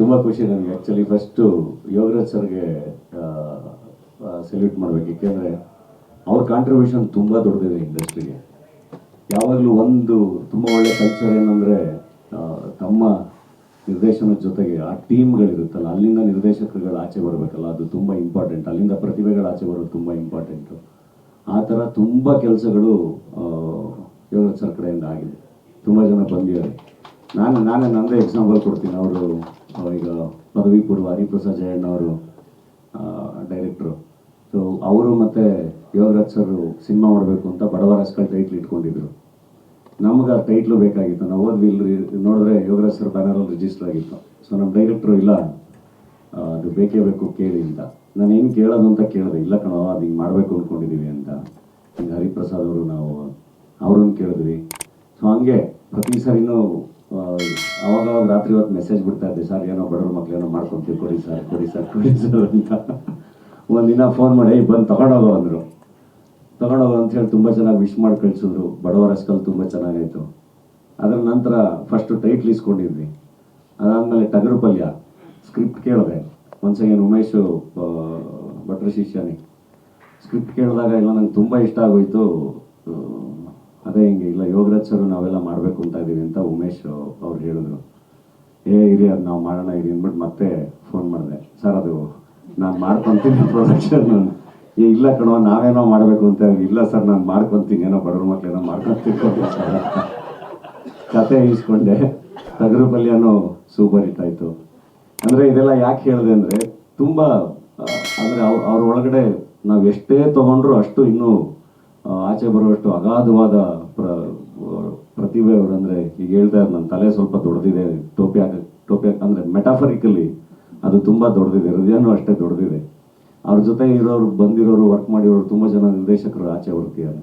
ತುಂಬ ಖುಷಿ ನನಗೆ. ಆ್ಯಕ್ಚುಲಿ ಫಸ್ಟು ಯೋಗರಾಜ್ ಸರ್ಗೆ ಸೆಲ್ಯೂಟ್ ಮಾಡಬೇಕು. ಏಕೆಂದರೆ ಅವ್ರ ಕಾಂಟ್ರಿಬ್ಯೂಷನ್ ತುಂಬ ದೊಡ್ಡದಿದೆ ಇಂಡಸ್ಟ್ರಿಗೆ ಯಾವಾಗಲೂ ಒಂದು ತುಂಬ ಒಳ್ಳೆ ಕಲ್ಚರ್ ಏನಂದರೆ ತಮ್ಮ ನಿರ್ದೇಶನದ ಜೊತೆಗೆ ಆ ಟೀಮ್ಗಳಿರುತ್ತಲ್ಲ ಅಲ್ಲಿಂದ ನಿರ್ದೇಶಕರುಗಳು ಆಚೆ ಬರಬೇಕಲ್ಲ, ಅದು ತುಂಬ ಇಂಪಾರ್ಟೆಂಟ್ ಅಲ್ಲಿಂದ ಪ್ರತಿಭೆಗಳು ಆಚೆ ಬರೋದು ತುಂಬ ಇಂಪಾರ್ಟೆಂಟು ಆ ಥರ ತುಂಬ ಕೆಲಸಗಳು ಯೋಗರಾಜ್ ಸರ್ ಕಡೆಯಿಂದ ಆಗಿದೆ. ತುಂಬ ಜನ ಬಂದಿದ್ದಾರೆ. ನಾನು, ನಾನೇ ನಂದೇ ಎಕ್ಸಾಂಪಲ್ ಕೊಡ್ತೀನಿ. ಅವರು ಈಗ ಪದವಿ ಪೂರ್ವ ಹರಿಪ್ರಸಾದ್ ಜಯಣ್ಣ ಅವರು ಡೈರೆಕ್ಟ್ರು ಸೊ ಅವರು ಮತ್ತು ಯೋಗರಾಜ್ ಸರ್ ಸಿನಿಮಾ ಮಾಡಬೇಕು ಅಂತ ಬಡವರ ಹಸ್ಕಲ್ ಟೈಟ್ಲ್ ಇಟ್ಕೊಂಡಿದ್ರು. ನಮ್ಗೆ ಆ ಟೈಟ್ಲು ಬೇಕಾಗಿತ್ತು. ನಾವು ಓದ್ವಿ ಇಲ್ಲಿ ನೋಡಿದ್ರೆ ಯೋಗರಾಜ್ ಸರ್ ಬ್ಯಾನರಲ್ಲಿ ರಿಜಿಸ್ಟರ್ ಆಗಿತ್ತು. ಸೊ ನಮ್ಮ ಡೈರೆಕ್ಟ್ರು ಇಲ್ಲ ಅದು ಬೇಕೇ ಬೇಕು ಕೇಳಿ ಅಂತ. ನಾನು ಹೆಂಗೆ ಕೇಳೋದು ಅಂತ ಕೇಳಿದೆ. ಇಲ್ಲ ಕಣೋ, ಅದು ಹಿಂಗೆ ಮಾಡಬೇಕು ಅಂದ್ಕೊಂಡಿದ್ದೀವಿ ಅಂತ. ಹರಿಪ್ರಸಾದ್ ಅವರು ನಾವು ಅವ್ರನ್ನ ಕೇಳಿದ್ವಿ. ಸೊ ಹಂಗೆ ಪ್ರತಿ ಸರಿನೂ ಅವಾಗ ಅವಾಗ ರಾತ್ರಿ ಹೊತ್ತು ಮೆಸೇಜ್ ಬಿಡ್ತಾ ಇದ್ದೆ ಸರ್ ಏನೋ ಬಡವ್ರ ಮಕ್ಳು ಏನೋ ಮಾಡ್ಕೊಂತೀವಿ ಕೊಡಿ ಸರ್ ಕೊಡಿ ಸರ್ ಕೊಡಿ ಸರ್ ಅಂತ. ಒಂದಿನ ಫೋನ್ ಮಾಡಿ "ಏಯ್, ಬಂದು ತಗೊಂಡೋಗೋ ಅಂದರು. ತಗೊಂಡೋಗು ಅಂತ ಹೇಳಿ ತುಂಬ ಚೆನ್ನಾಗಿ ವಿಶ್ ಮಾಡಿ ಕಳಿಸಿದ್ರು. ಬಡವರ ಸ್ಕಲ್ ತುಂಬ ಚೆನ್ನಾಗಾಯಿತು. ಅದರ ನಂತರ ಫಸ್ಟು ಟೈಟ್ಲ್ ಇಸ್ಕೊಂಡಿದ್ವಿ. ಅದಾದಮೇಲೆ ಟಗರು ಪಲ್ಯ ಸ್ಕ್ರಿಪ್ಟ್ ಕೇಳಿದೆ. ಏನು ಉಮೇಶು ಭಟ್ರ ಶಿಷ್ಯನಿಗೆ ಸ್ಕ್ರಿಪ್ಟ್ ಕೇಳಿದಾಗ ಎಲ್ಲ ನಂಗೆ ತುಂಬ ಇಷ್ಟ ಆಗೋಯ್ತು. ಅದೇ ಹಿಂಗೆ, ಇಲ್ಲ ಯೋಗರಾಜ್ ಸರ್ ನಾವೆಲ್ಲ ಮಾಡಬೇಕು ಅಂತ ಇದ್ದೀವಿ ಅಂತ ಉಮೇಶ್ ಅವ್ರು ಹೇಳಿದ್ರು. ಏ, ಇರಿ ಅದು ನಾವು ಮಾಡೋಣ, ಇರಿ ಅಂದ್ಬಿಟ್ಟು ಮತ್ತೆ ಫೋನ್ ಮಾಡಿದೆ. ಸರ್, ಅದು ನಾನು ಮಾಡ್ಕೊತೀನಿ ಪ್ರೊಡಕ್ಷನ್ ಏ, ಇಲ್ಲ ಕಣೋ, ನಾವೇನೋ ಮಾಡಬೇಕು ಅಂತ ಇಲ್ಲ ಸರ್, ನಾನು ಮಾಡ್ಕೊತೀನಿ, ಏನೋ ಬಡವ್ರ ಏನೋ ಮಾಡ್ಕೊತೀನಿ. ಕತೆ ಇಸ್ಕೊಂಡೆ ತಗರು ಪಲ್ಯನೂ ಸೂಪರ್ ಹಿಟ್ ಆಯಿತು. ಅಂದರೆ ಇದೆಲ್ಲ ಯಾಕೆ ಹೇಳಿದೆ ಅಂದರೆ, ತುಂಬ ಅಂದರೆ ಅವ್ರ ಒಳಗಡೆ ನಾವು ಎಷ್ಟೇ ತೊಗೊಂಡ್ರು ಅಷ್ಟು ಇನ್ನೂ ಆಚೆ ಬರುವಷ್ಟು ಅಗಾಧವಾದ ಪ್ರ, ಪ್ರತಿಭೆ ಅಂದರೆ ಈಗ ಹೇಳ್ತಾ ಇದ್ದಾರೆ ನನ್ನ ತಲೆ ಸ್ವಲ್ಪ ದೊಡ್ಡದಿದೆ. ಟೋಪಿ ಹಾಕ ಟೋಪಿ ಹಾಕ ಅಂದರೆ ಮೆಟಾಫರಿಕಲಿ ಅದು ತುಂಬ ದೊಡ್ಡದಿದೆ. ಹೃದಯನೂ ಅಷ್ಟೇ ದೊಡ್ಡದಿದೆ. ಅವ್ರ ಜೊತೆ ಇರೋರು, ಬಂದಿರೋರು ವರ್ಕ್ ಮಾಡಿರೋರು ತುಂಬ ಜನ ನಿರ್ದೇಶಕರು ಆಚೆ ಬರ್ತಿದ್ದಾರೆ.